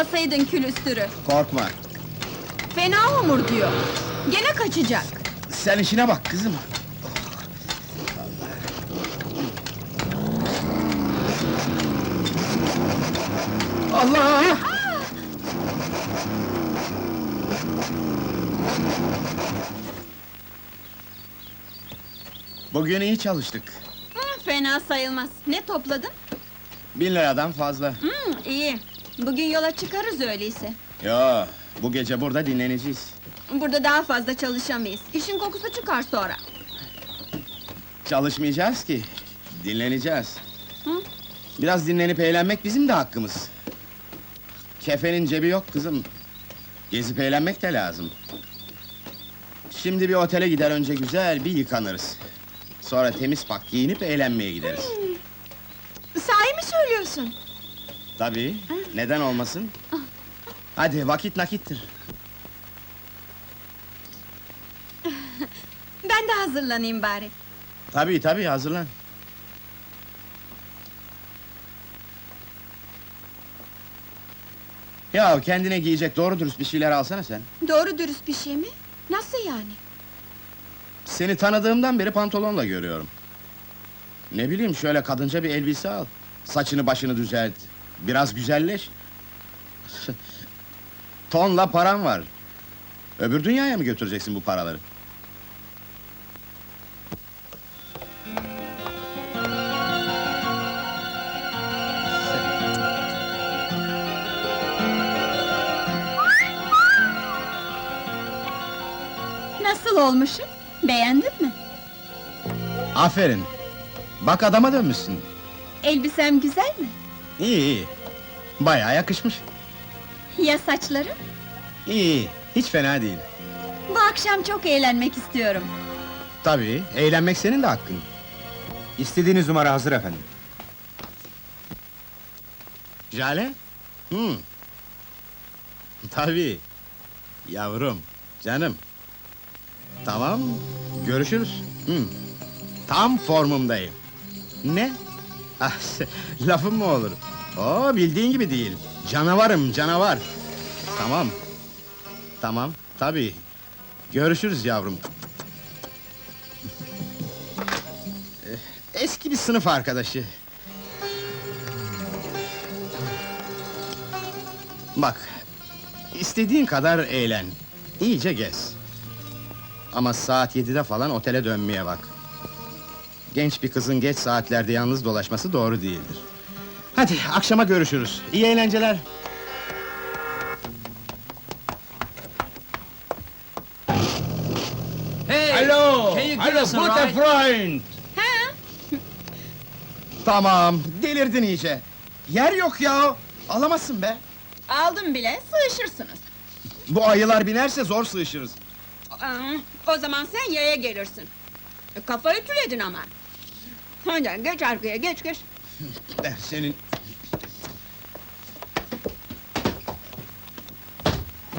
Yakalasaydın külüstürü. Korkma. Fena homur diyor. Gene kaçacak. Sen işine bak kızım. Allah! Bugün iyi çalıştık. Hı, fena sayılmaz. Ne topladın? Bin liradan fazla. Hı, iyi. Bugün yola çıkarız öyleyse. Yo, bu gece burada dinleneceğiz. Burada daha fazla çalışamayız. İşin kokusu çıkar sonra. Çalışmayacağız ki, dinleneceğiz. Hı? Biraz dinlenip eğlenmek bizim de hakkımız. Kefenin cebi yok kızım. Gezip eğlenmek de lazım. Şimdi bir otele gider önce güzel bir yıkanırız. Sonra temiz pak giyinip eğlenmeye gideriz. Sahi mi söylüyorsun? Tabii, neden olmasın? Hadi vakit nakittir. Ben de hazırlanayım bari. Tabii tabii hazırlan. Ya kendine giyecek doğru dürüst bir şeyler alsana sen. Doğru dürüst bir şey mi? Nasıl yani? Seni tanıdığımdan beri pantolonla görüyorum. Ne bileyim şöyle kadınca bir elbise al. Saçını başını düzelt. Biraz güzelleş. Tonla param var. Öbür dünyaya mı götüreceksin bu paraları? Nasıl olmuşum? Beğendin mi? Aferin. Bak adama dönmüşsün. Elbisem güzel mi? İyi iyi. Bayağı yakışmış. Ya saçlarım? İyi iyi. Hiç fena değil. Bu akşam çok eğlenmek istiyorum. Tabii, eğlenmek senin de hakkın. İstediğiniz numara hazır efendim. Jale? Hı. Tabii. Yavrum, canım. Tamam, görüşürüz. Hı. Tam formumdayım. Ne? Ah, lafım mı olur? Oo, bildiğin gibi değil. Canavarım, canavar. Tamam. Tamam, tabii. Görüşürüz yavrum. Eh, Eski bir sınıf arkadaşı. Bak, istediğin kadar eğlen, iyice gez. Ama saat yedide falan otele dönmeye bak. Genç bir kızın geç saatlerde yalnız dolaşması doğru değildir. Hadi, akşama görüşürüz. İyi eğlenceler. Hey! Hello! Can you give Hello, us a ride? friend! Ha? Tamam, delirdin iyice. Yer yok ya, alamazsın be. Aldım bile, sığışırsınız. Bu ayılar binerse zor sığışırız. Aa, o zaman sen yaya gelirsin. E, Kafa ütüledin ama. Hadi geç arkaya, geç geç. Ben senin...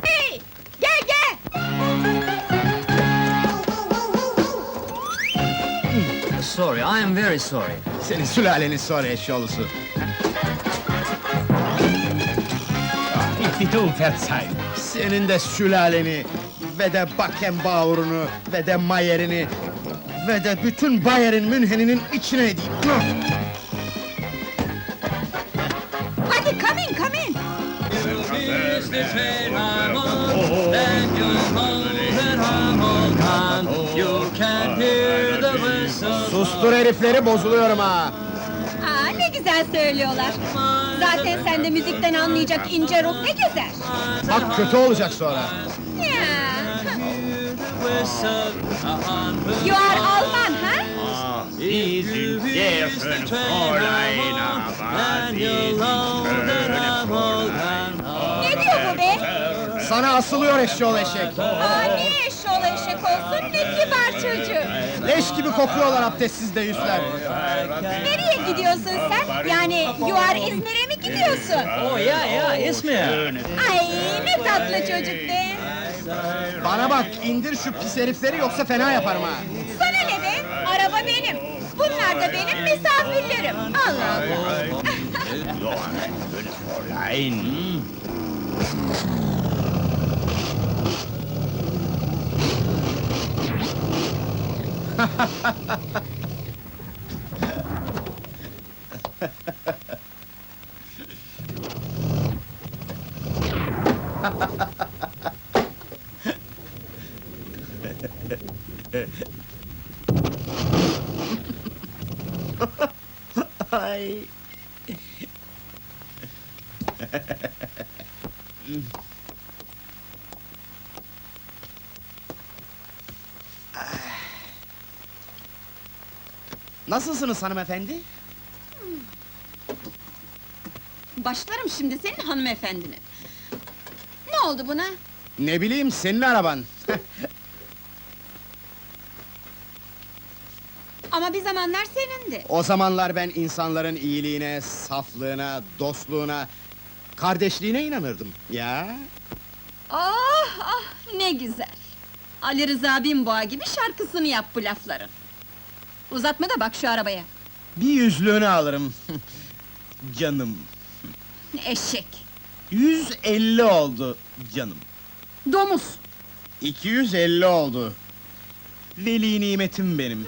Hey! Gel gel! Sorry, I am very sorry. Senin sülalenin sonra eşyolusu. Bitte um verzeihen. Senin de sülaleni ve de Beckenbauer'unu ve de Mayer'ini ve de bütün Bayer'in Münhen'inin içine edeyim. Hadi come in, come in! Sustur herifleri bozuluyorum ha. Aa, ne güzel söylüyorlar. Zaten sende müzikten anlayacak ince ruh ne gezer. Bak kötü olacak sonra. Ya. You are Alman, ha? Fräulein, aber. Ne diyor bu be? Sana asılıyor eşyol eşek. Aa, niye eşşoğlu eşek olsun, ne kibar çocuk. Leş gibi kokuyorlar abdestsiz de yüzler. Nereye gidiyorsun sen? Yani you are İzmir'e mi gidiyorsun? Oh yeah, yeah, İzmir. Ay ne tatlı çocuk be. Bana bak indir şu pis herifleri yoksa fena yaparım ha. Sana ne be? Araba benim. Bunlar da benim misafirlerim. Allah Allah. So Ay. Nasılsınız hanımefendi? Başlarım şimdi senin hanımefendine. Ne oldu buna? Ne bileyim senin araban. Bir zamanlar senindi. o zamanlar ben insanların iyiliğine, saflığına, dostluğuna, kardeşliğine inanırdım. Ya. Ah ah ne güzel. Ali Rıza Binboğa gibi şarkısını yap bu lafların. Uzatma da bak şu arabaya. Bir yüzlüğünü alırım. canım. Eşek. 150 oldu canım. Domuz. 250 oldu. Veli nimetim benim.